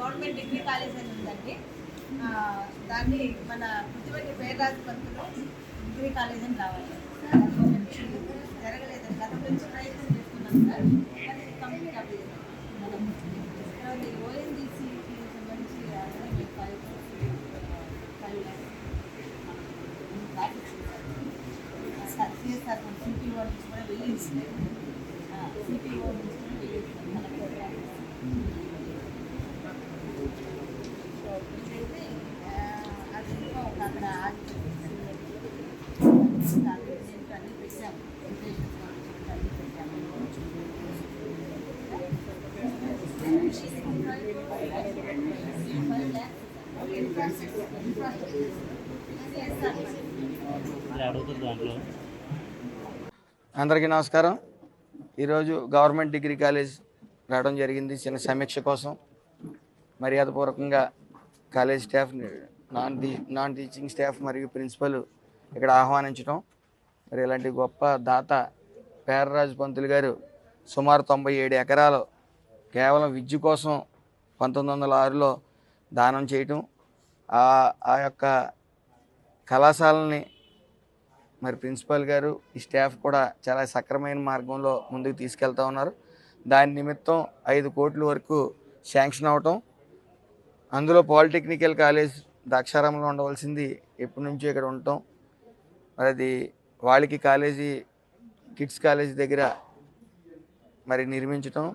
Government degree college అని ఉందండి. దాన్ని మన పుట్టివెట్టి పేర్రాజు పంతులు డిగ్రీ కాలేజ్ అని రావాలి. జరగలేదు. గత నుంచి ప్రయత్నం చేస్తున్నాం సార్. కానీ కంప్లీట్ అవ్వలేదు మనం సంబంధించి సార్ సిఎస్ఆర్ సిపిఓ నుంచి కూడా వెళ్ళి సిపిఓ నుంచి కూడా వెళ్ళి అందరికీ నమస్కారం. ఈరోజు గవర్నమెంట్ డిగ్రీ కాలేజ్ రావడం జరిగింది. చిన్న సమీక్ష కోసం మర్యాదపూర్వకంగా college staff non T non teaching staff మరియు ప్రిన్సిపల్ ఇక్కడ ఆహ్వానించడం మరి ఇలాంటి గొప్ప దాత పేర్రాజు పంతులు గారు సుమారు తొంభై ఏడు ఎకరాలు కేవలం విద్య కోసం పంతొమ్మిది వందల ఆరులో దానం చేయటం ఆ ఆ యొక్క కళాశాలని మరి ప్రిన్సిపాల్ గారు ఈ స్టాఫ్ కూడా చాలా సక్రమైన మార్గంలో ముందుకు తీసుకెళ్తా ఉన్నారు. దాని నిమిత్తం ఐదు కోట్ల వరకు శాంక్షన్ అవటం అందులో పాలిటెక్నికల్ కాలేజ్ ద్రాక్షారంలో ఉండవలసింది ఎప్పటి నుంచో ఇక్కడ ఉండటం మరి అది వాళ్ళకి కాలేజీ కిడ్స్ కాలేజీ దగ్గర మరి నిర్మించటం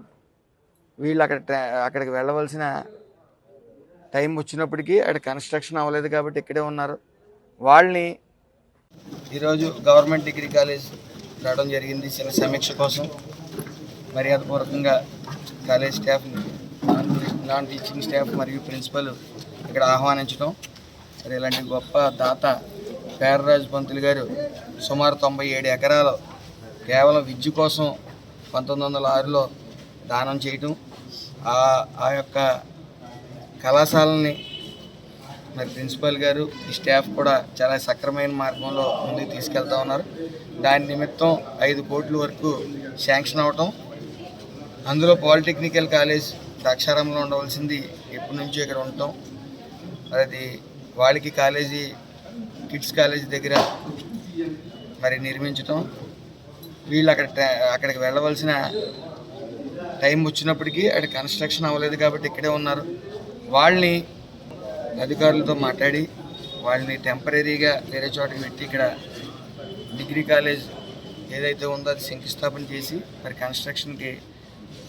వీళ్ళు అక్కడ ట్రా- అక్కడికి వెళ్ళవలసిన టైం వచ్చినప్పటికీ అక్కడ కన్స్ట్రక్షన్ అవ్వలేదు కాబట్టి ఇక్కడే ఉన్నారు. వాళ్ళని ఈరోజు గవర్నమెంట్ డిగ్రీ కాలేజ్ రావడం జరిగింది చిన్న సమీక్ష కోసం. మర్యాదపూర్వకంగా college staff non non teaching staff మరియు ప్రిన్సిపల్ ఇక్కడ ఆహ్వానించడం మరి ఇలాంటి గొప్ప దాత పేర్రాజు పంతులు గారు సుమారు తొంభై ఏడు ఎకరాలు కేవలం విద్య కోసం పంతొమ్మిది వందల ఆరులో దానం చేయటం ఆ యొక్క కళాశాలని మరి ప్రిన్సిపల్ గారు ఈ స్టాఫ్ కూడా చాలా సక్రమైన మార్గంలో ముందుకు తీసుకెళ్తా ఉన్నారు. దాని నిమిత్తం ఐదు కోట్ల వరకు శాంక్షన్ అవటం అందులో పాలిటెక్నికల్ కాలేజ్ ద్రాక్షారామంలో ఉండవలసింది ఎప్పటి నుంచో ఇక్కడ ఉండటం మరి అది వాళ్ళకి కాలేజీ కిడ్స్ కాలేజీ దగ్గర మరి నిర్మించటం వీళ్ళు అక్కడ ట్రా- అక్కడికి వెళ్ళవలసిన టైం వచ్చినప్పటికీ అక్కడ కన్స్ట్రక్షన్ అవ్వలేదు కాబట్టి ఇక్కడే ఉన్నారు. వాళ్ళని అధికారులతో మాట్లాడి వాళ్ళని టెంపరీగా వేరే చోటకి పెట్టి ఇక్కడ డిగ్రీ కాలేజ్ ఏదైతే ఉందో అది శంకుస్థాపన చేసి మరి కన్స్ట్రక్షన్కి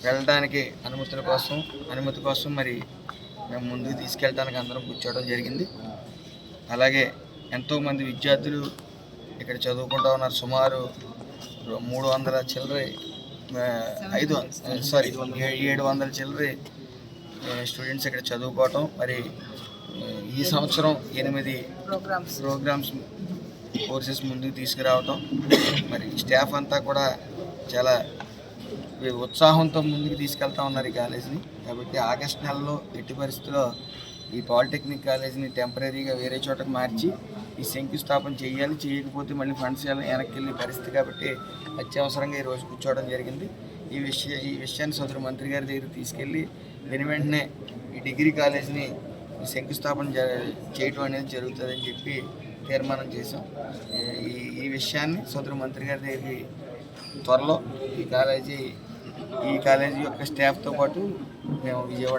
వెళ్ళడానికి అనుమతుల కోసం అనుమతి కోసం మరి మేము ముందుకు తీసుకెళ్ళడానికి అందరం కూర్చోవడం జరిగింది. అలాగే ఎంతోమంది విద్యార్థులు ఇక్కడ చదువుకుంటూ ఉన్నారు. సుమారు మూడు వందల చిల్లర ఐదు సారీ ఏడు వందల చిల్లర స్టూడెంట్స్ ఇక్కడ చదువుకోవటం. మరి ఈ సంవత్సరం ఎనిమిది ప్రోగ్రామ్స్ ప్రోగ్రామ్స్ కోర్సెస్ ముందుకు తీసుకురావటం. మరి స్టాఫ్ అంతా కూడా చాలా ఉత్సాహంతో ముందుకు తీసుకెళ్తా ఉన్నారు ఈ కాలేజీని. కాబట్టి ఆగస్ట్ నెలలో ఎట్టి పరిస్థితుల్లో ఈ పాలిటెక్నిక్ కాలేజీని టెంపరీగా వేరే చోటకు మార్చి ఈ శంకుస్థాపన చేయాలి చేయకపోతే మళ్ళీ ఫండ్స్ వెనక్కి వెళ్ళే పరిస్థితి కాబట్టి అత్యవసరంగా ఈరోజు కూర్చోవడం జరిగింది. ఈ విషయ ఈ విషయాన్ని సదరు మంత్రి గారి దగ్గర తీసుకెళ్ళి వెను వెంటనే ఈ డిగ్రీ కాలేజీని శంకుస్థాపన జ చేయటం అనేది జరుగుతుందని చెప్పి తీర్మానం చేశాం. ఈ ఈ విషయాన్ని సదరు మంత్రి గారి దగ్గరికి త్వరలో ఈ కాలేజీ ఈ కాలేజీ యొక్క స్టాఫ్తో పాటు మేము విజయవాడ